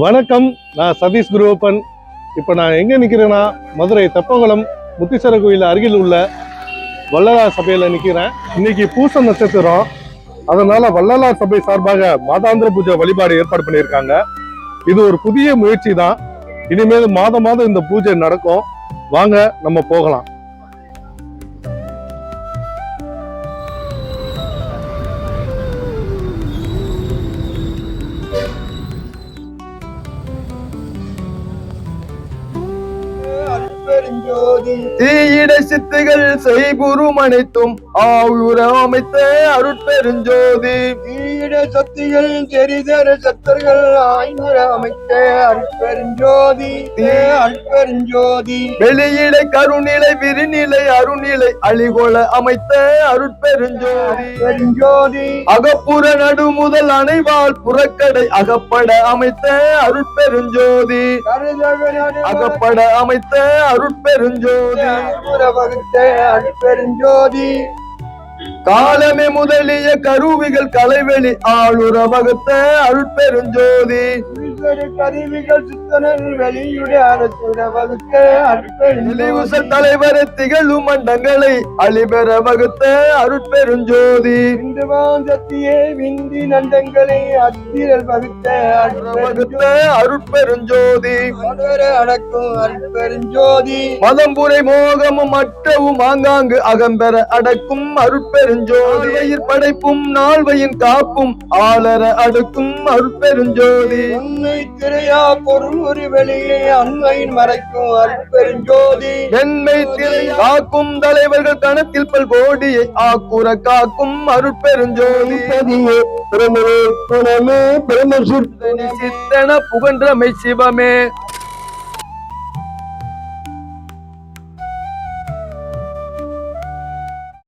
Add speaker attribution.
Speaker 1: வணக்கம். நான் சதீஷ் குருவப்பன். இப்போ நான் எங்கே நிற்கிறேன்னா மதுரை தெப்பங்குளம் முத்தீஸ்வரர் கோயில் அருகில் உள்ள வள்ளலார் சபையில் நிற்கிறேன் இன்னைக்கு பூச நட்சத்திரம். அதனால வள்ளலார் சபை சார்பாக மாதாந்திர பூஜை வழிபாடு ஏற்பாடு பண்ணியிருக்காங்க. இது ஒரு புதிய முயற்சி தான். இனிமேல் மாதம் மாதம் இந்த பூஜை நடக்கும். வாங்க நம்ம போகலாம்.
Speaker 2: தீயிட சித்துகள் செய்புரும் அனைத்தும் ஆயுர அமைத்த அருட்பெருஞ்சோதி.
Speaker 3: ஈட சக்திகள் தெரிதர சத்தர்கள் ஆய்முற அமைத்த அருட்பெருஞ்சோதி. தே அருட்பெருஞ்சோதி.
Speaker 2: வெளியிடை கருநிலை விரிநிலை அருநிலை அழிகொள அமைத்த அருட்பெருஞ்சோதி.
Speaker 3: பெருஞ்சோதி
Speaker 2: அகப்புற நடு முதல் அணைவால் புறக்கடை அகப்பட அமைத்த அருட்பெருஞ்சோதி. அகப்பட அமைத்த அருட்பெருஞ்சோதி
Speaker 3: வகுத்த அருட்பெருஞ்சோதி
Speaker 2: காலமே முதலிய கருவிகள் கலைவெளி ஆளுற வகுத்த அருட்பெருஞ்சோதி.
Speaker 3: கருவிகள் சித்தனல் வெளியுடைய அரசுட வகுத்த அருட்பெருஞ்சோதி.
Speaker 2: நிலைவுசல் தலைவர் திகழும் மண்டங்களை அழிபெற வகுத்த அருட்பெருஞ்சோதி.
Speaker 3: இந்து வாந்தத்தியே விந்தி நண்டங்களை அத்திரல் வகுத்த
Speaker 2: வகுத்த
Speaker 3: அருட்பெருஞ்சோதி. அடக்கும் அருட்பெருஞ்சோதி.
Speaker 2: மதம்புரை மோகமும் மற்றவும் ஆங்காங்கு அகம்பெற அடக்கும் அருட்பெருஞ்சோதி. வயிர் படைப்பும் நால்வையின் காப்பும் ஆளர அடுக்கும் அருட்பெருஞ்சோதி.
Speaker 3: உண்மை திரையா பொருள் ஒரு வெளியே அண்மையின் மறைக்கும் அருட்பெருஞ்சோதி.
Speaker 2: என்மை திரை காக்கும் தலைவர்கள் கணத்தில் பல் கோடியை ஆக்குற காக்கும் அருட்பெருஞ்சோதி.
Speaker 1: பிரமே பிரமே பிரமசுர்
Speaker 2: சித்தன புகன்றமை சிவமே.